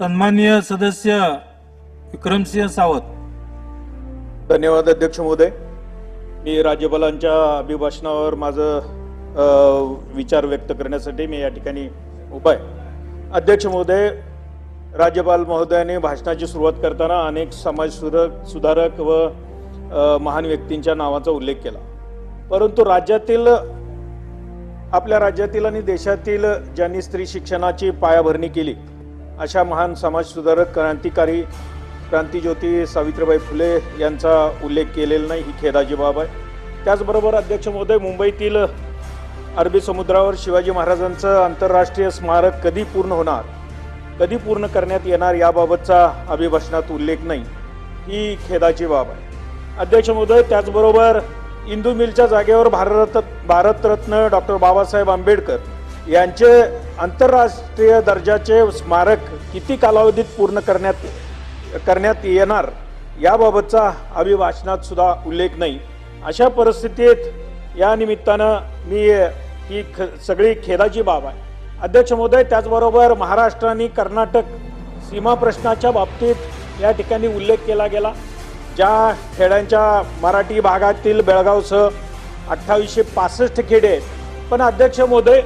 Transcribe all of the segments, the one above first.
सन्माननीय सदस्य विक्रमसिंह सावत. धन्यवाद अध्यक्ष महोदय. मी राज्यपालांच्या अभिभाषणावर माझं विचार व्यक्त करण्यासाठी मी या ठिकाणी उपाय अध्यक्ष महोदय राज्यपाल महोदयाने भाषणाची सुरुवात करताना अनेक समाज सुधारक सुधारक व महान व्यक्तींच्या नावाचा उल्लेख केला. परंतु राज्यातील आपल्या राज्यातील आणि देशातील ज्यांनी स्त्री शिक्षणाची पायाभरणी केली अशा महान समाजसुधारक क्रांतिकारी क्रांतीज्योती सावित्रीबाई फुले यांचा उल्लेख केलेला नाही ही खेदाची बाब आहे. त्याचबरोबर अध्यक्ष महोदय मुंबईतील अरबी समुद्रावर शिवाजी महाराजांचं आंतरराष्ट्रीय स्मारक कधी पूर्ण होणार कधी पूर्ण करण्यात येणार याबाबतचा अभिभाषणात उल्लेख नाही ही खेदाची बाब आहे. अध्यक्ष महोदय त्याचबरोबर इंदू मिलच्या जागेवर भारत भारतरत्न डॉक्टर बाबासाहेब आंबेडकर यांचे आंतरराष्ट्रीय दर्जाचे स्मारक किती कालावधीत पूर्ण करण्यात करण्यात येणार याबाबतचा अभिभाषणात सुद्धा उल्लेख नाही. अशा परिस्थितीत या निमित्तानं मी ही ख सगळी खेदाची बाब आहे. अध्यक्ष महोदय त्याचबरोबर महाराष्ट्र आणि कर्नाटक सीमा प्रश्नाच्या बाबतीत या ठिकाणी उल्लेख केला गेला ज्या खेड्यांच्या मराठी भागातील बेळगावसह अठ्ठावीसशे पासष्ट खेडे आहेत. पण अध्यक्ष महोदय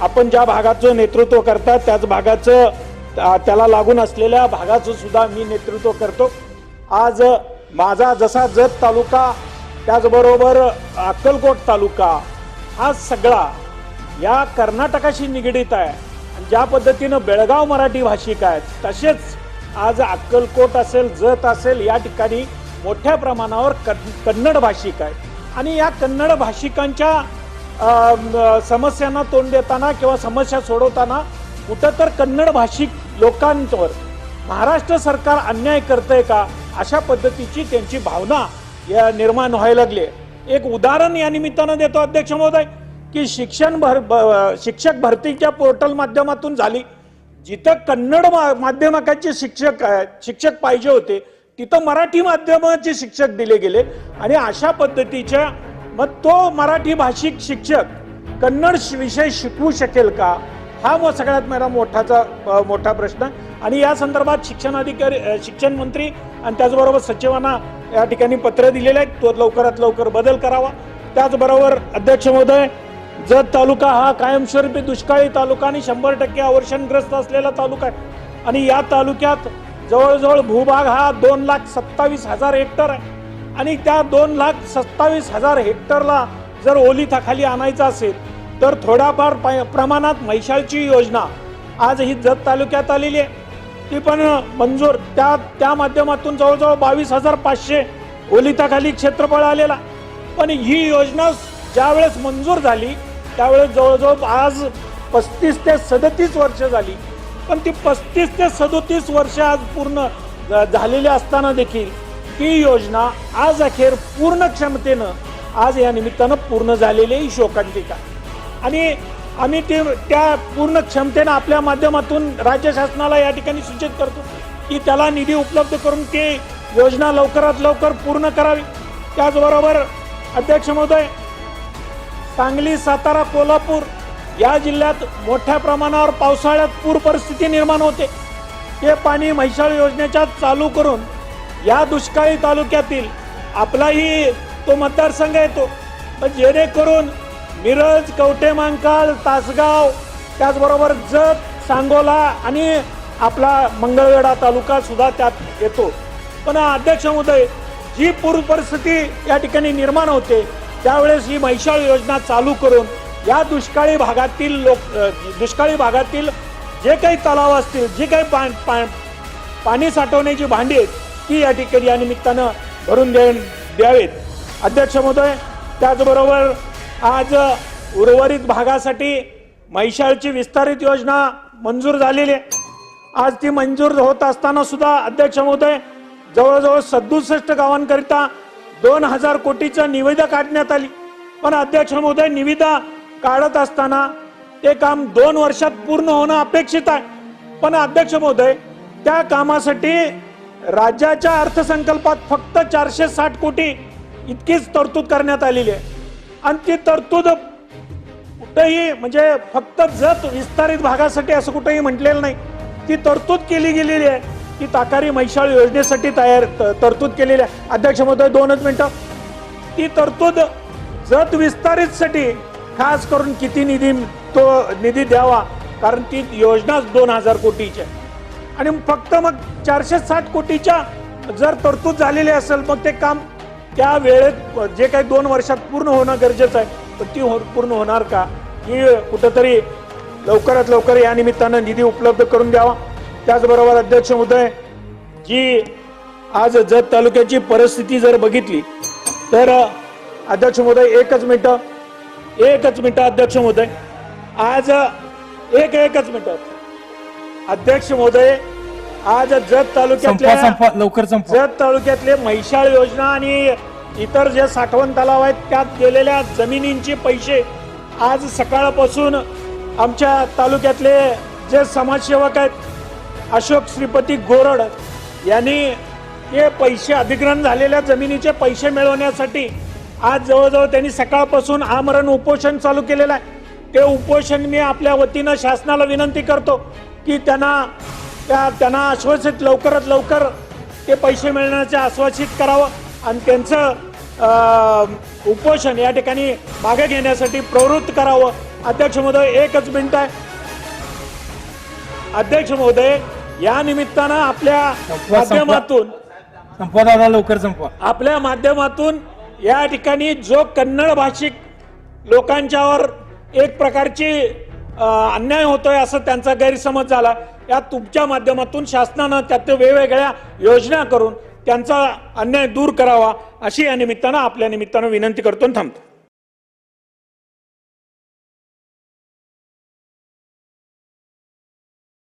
आपण ज्या भागाचं नेतृत्व करतात त्याच भागाचं त्या- त्याला लागून असलेल्या भागाचं सुद्धा मी नेतृत्व करतो. आज माझा जसा जत तालुका त्याचबरोबर अक्कलकोट तालुका हा सगळा या कर्नाटकाशी निगडीत आहे. आणि ज्या पद्धतीनं बेळगाव मराठी भाषिक आहेत तसेच आज अक्कलकोट असेल जत असेल या ठिकाणी मोठ्या प्रमाणावर कन- कन्नड भाषिक आहेत. आणि या कन्नड भाषिकांच्या समस्यांना तोंड देताना किंवा समस्या सोडवताना कुठं तर कन्नड भाषिक लोकांवर महाराष्ट्र सरकार अन्याय करतंय का अशा पद्धतीची त्यांची भावना या निर्माण व्हायला लागली आहे. एक उदाहरण या निमित्तानं देतो अध्यक्ष महोदय की शिक्षण भर शिक्षक भरतीच्या पोर्टल माध्यमातून झाली जिथं कन्नड मा- माध्यमाचे शिक्षक शिक्षक पाहिजे होते तिथं मराठी माध्यमाचे शिक्षक दिले गेले आणि अशा पद्धतीच्या मग तो मराठी भाषिक शिक्षक कन्नड विषय शिकवू शकेल का? हा मग सगळ्यात मेरा मोठाचा मोठा प्रश्न. आणि या संदर्भात शिक्षण अधिकारी शिक्षण मंत्री आणि त्याचबरोबर सचिवांना या ठिकाणी पत्र दिलेले आहेत. तो लवकरात लवकर बदल करावा. त्याचबरोबर अध्यक्ष महोदय जत तालुका हा कायमस्वरूपी दुष्काळी तालुका आणि शंभर टक्के अवर्षणग्रस्त असलेला तालुका आहे. आणि या तालुक्यात जवळजवळ भूभाग हा दोन लाख सत्तावीस हजार हेक्टर आहे. आणि त्या दोन लाख सत्तावीस हजार हेक्टरला जर ओलिताखाली आणायचं असेल तर थोड्याफार प्रमाणात म्हैशाळची योजना आज ही जत तालुक्यात आलेली आहे. ती पण मंजूर. त्या त्या माध्यमातून जवळजवळ बावीस हजार पाचशे ओलिताखाली क्षेत्रफळ आलेला पण ही योजना ज्यावेळेस मंजूर झाली त्यावेळेस जवळजवळ आज पस्तीस ते सदतीस वर्ष झाली. पण ती पस्तीस ते सदोतीस वर्ष आज पूर्ण झालेली असताना देखील ती योजना आज अखेर पूर्ण क्षमतेनं आज या निमित्तानं पूर्ण झालेली ही शोकांतिका. आणि आम्ही ते त्या पूर्ण क्षमतेनं आपल्या माध्यमातून राज्य शासनाला या ठिकाणी सूचित करतो की त्याला निधी उपलब्ध करून ती योजना लवकरात लवकर पूर्ण करावी. त्याचबरोबर अध्यक्ष महोदय सांगली सातारा कोल्हापूर या जिल्ह्यात मोठ्या प्रमाणावर पावसाळ्यात पूर परिस्थिती निर्माण होते. ते पाणी म्हैसाळ योजनेच्या चालू करून या दुष्काळी तालुक्यातील आपलाही तो मतदारसंघ येतो पण जेणेकरून मिरज कवठेमांकाळ तासगाव त्याचबरोबर जत सांगोला आणि आपला मंगळवेढा तालुका सुद्धा त्यात येतो. पण अध्यक्ष महोदय जी पूरपरिस्थिती या ठिकाणी निर्माण होते त्यावेळेस ही म्हैसाळ योजना चालू करून या दुष्काळी भागातील लोक दुष्काळी भागातील जे काही तलाव असतील जे काही पा, पा, पाणी साठवण्याची भांडी आहेत ती या ठिकाणी या निमित्तानं भरून दे द्यावेत. अध्यक्ष महोदय त्याचबरोबर आज उर्वरित भागासाठी म्हैसाळची विस्तारित योजना मंजूर झालेली आहे. आज ती मंजूर होत असताना सुद्धा अध्यक्ष महोदय जवळजवळ सदुसष्ट गावांकरिता दोन हजार कोटीचं निविदा काढण्यात आली. पण अध्यक्ष महोदय निविदा काढत असताना ते काम दोन वर्षात पूर्ण होणं अपेक्षित आहे. पण अध्यक्ष महोदय त्या कामासाठी राज्याच्या अर्थसंकल्पात फक्त चारशे साठ कोटी इतकीच तरतूद करण्यात आलेली आहे. आणि ती तरतूद कुठेही म्हणजे फक्त जत विस्तारित भागासाठी असं कुठेही म्हटलेलं नाही. ती तरतूद केली गेलेली आहे. ती ताकारी मैशाळ योजनेसाठी तयार तरतूद केलेली आहे. अध्यक्ष महोदय दोनच मिनटं. ती तरतूद जत विस्तारितसाठी खास करून किती निधी तो निधी द्यावा? कारण ती योजनाच दोन हजार कोटीची आहे. आणि फक्त मग चारशे साठ कोटीच्या जर तरतूद झालेली असेल मग ते काम त्या वेळेत जे काही दोन वर्षात पूर्ण होणं गरजेचं आहे पण ती हो पूर्ण होणार का? ही कुठंतरी लवकरात लवकर या निमित्तानं निधी उपलब्ध करून द्यावा. त्याचबरोबर अध्यक्ष महोदय जी आज जत तालुक्याची परिस्थिती जर बघितली तर अध्यक्ष महोदय एकच मिनटं एकच मिनटं अध्यक्ष महोदय. आज एक एकच मिनटं. अध्यक्ष महोदय आज जत तालुक्यातल्या लवकर जत तालुक्यातले म्हैसाळ योजना आणि इतर जे साठवण तलाव आहेत त्यात गेलेल्या जमिनींचे पैसे आज सकाळपासून आमच्या तालुक्यातले जे समाजसेवक आहेत अशोक श्रीपती गोरड यांनी ते पैसे अधिग्रहण झालेल्या जमिनीचे पैसे मिळवण्यासाठी आज जवळजवळ त्यांनी सकाळपासून आमरण उपोषण चालू केलेलं आहे. ते उपोषण मी आपल्या वतीनं शासनाला विनंती करतो की त्यांना त्या त्यांना आश्वासित लवकरात लवकर ते पैसे मिळण्याचे आश्वासित करावं. आणि त्यांचं उपोषण या ठिकाणी मागे घेण्यासाठी प्रवृत्त करावं. अध्यक्ष महोदय एकच मिनिट आहे. अध्यक्ष महोदय या निमित्तानं आपल्या माध्यमातून संपवा लवकर संपवा. आपल्या माध्यमातून या ठिकाणी जो कन्नड भाषिक लोकांच्यावर एक प्रकारची अन्याय होतोय असं त्यांचा गैरसमज झाला. या तुमच्या माध्यमातून शासनानं त्यात वेगवेगळ्या योजना करून त्यांचा अन्याय दूर करावा अशी या निमित्तानं आपल्या निमित्तानं विनंती करतो थांबतो.